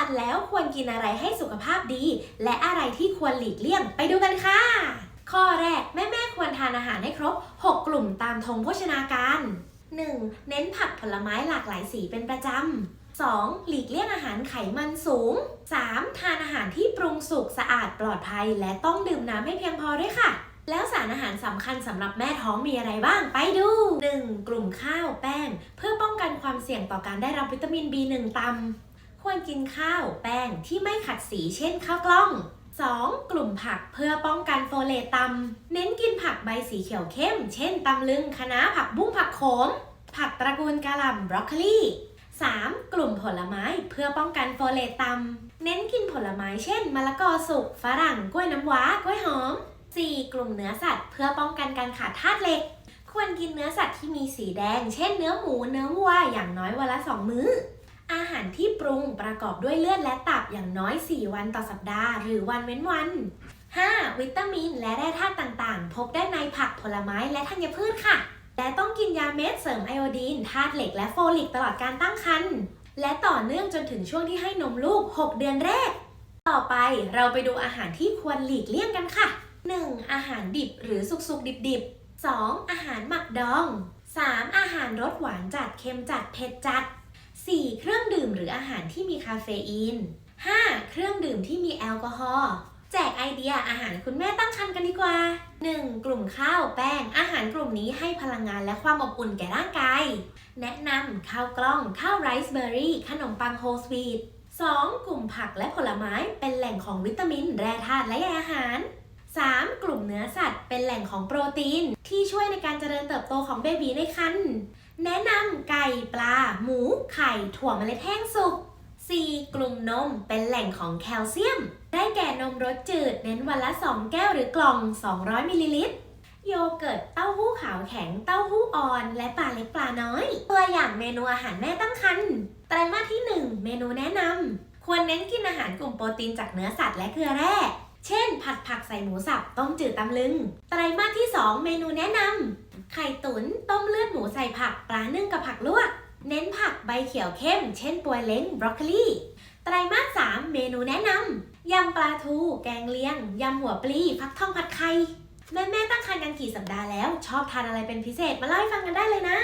ครรภ์แล้วควรกินอะไรให้สุขภาพดี และอะไรที่ควรหลีกเลี่ยง ไปดูกันค่ะ ข้อแรกแม่ๆควรทานอาหารให้ครบ 6 กลุ่มตามธงโภชนาการ 1. เน้นผักผลไม้หลากหลายสีเป็นประจำ 2. หลีกเลี่ยงอาหารไขมันสูง 3. ทานอาหารที่ปรุงสุกสะอาดปลอดภัย และต้องดื่มน้ำให้เพียงพอด้วยค่ะ แล้วสารอาหารสำคัญสำหรับแม่ท้องมีอะไรบ้างไปดู 1. กลุ่มข้าวแป้ง เพื่อป้องกันความเสี่ยงต่อการได้รับวิตามิน B1 ต่ำ ควรกินข้าวแป้งที่ไม่ขัดสีเช่นข้าวกล้อง 2. กลุ่มผักเพื่อป้องกันโฟเลตต่ำเน้นกินผักใบสีเขียวเข้ม เช่นตำลึงคะน้าผักบุ้งผักโขม ผักตระกูลกะหล่ำบรอกโคลี 3. กลุ่มผลไม้เพื่อป้องกันโฟเลตต่ำเน้นกินผลไม้เช่น มะละกอสุกฝรั่งกล้วยน้ำว้ากล้วยหอม 4. กลุ่มเนื้อสัตว์ เพื่อป้องกันการขาดธาตุเหล็ก ควรกินเนื้อสัตว์ที่มีสีแดง เช่นเนื้อหมูเนื้อวัวอย่างน้อยวันละ 2 มื้อ อาหารที่ปรุงประกอบด้วยเลือดและตับอย่างน้อย 4 วันต่อสัปดาห์ หรือวันเว้นวัน 5. วิตามินและแร่ธาตุต่างๆ พบได้ในผักผลไม้และธัญพืชค่ะ และต้องกินยาเม็ดเสริมไอโอดีนธาตุเหล็กและโฟลิกตลอดการตั้งครรภ์และต่อเนื่องจนถึงช่วงที่ให้นมลูก 6 เดือนแรก ต่อไปเราไปดูอาหารที่ควรหลีกเลี่ยงกันค่ะ 1. อาหารดิบหรือสุกๆดิบๆ 2. อาหารหมักดอง 3. อาหารรสหวานจัดเค็มจัดเผ็ดจัด 4. เครื่องดื่มหรืออาหารที่มีคาเฟอีน 5. เครื่องดื่มที่มีแอลกอฮอล์แจกไอเดียอาหารคุณแม่ตั้งครรภ์กันดีกว่า 1. กลุ่มข้าวแป้ง อาหารกลุ่มนี้ให้พลังงานและความอบอุ่นแก่ร่างกาย แนะนำข้าวกล้องข้าวไรซ์เบอร์รี่ ขนมปังโฮลสวีท 2. กลุ่มผักและผลไม้เป็นแหล่งของวิตามิน แร่ธาตุและใยอาหาร 3. กลุ่มเนื้อสัตว์ เป็นแหล่งของโปรตีน ที่ช่วยในการเจริญเติบโตของเบบีในครรภ์ แนะนำไก่ปลา หมู ไข่ถั่วเมล็ดแห้งสุก 4. กลุ่มนมเป็นแหล่งของแคลเซียม ได้แก่นมรสจืด เน้นวันละ 2 แก้วหรือกล่อง 200มิลลิลิตร โยเกิร์ตเต้าหู้ขาวแข็ง เต้าหู้อ่อน และปลาเล็กปลาน้อย ตัวอย่างเมนูอาหารแม่ตั้งครรภ์ไตรมาสที่ 1 เมนูแนะนำควรเน้นกินอาหารกลุ่มโปรตีนจากเนื้อสัตว์และเกลือแร่เช่น ผัดผักใส่หมูสับ ต้มจืดตำลึง ไตรมาสที่ 2 เมนูแนะนำไข่ตุ๋นต้มเลือดหมูใส่ผัก ปลานึ่งกับผักลวก เน้นผักใบเขียวเข้ม เช่นปวยเล้งบรอกโคลีไตรมาส 3 เมนูแนะนำยำปลาทู แกงเลียง ยำหัวปลี ฟักทองผัดไข่ แม่แม่ตั้งครรภ์กันกี่สัปดาห์แล้ว ชอบทานอะไรเป็นพิเศษมาเล่าให้ฟังกันได้เลยนะ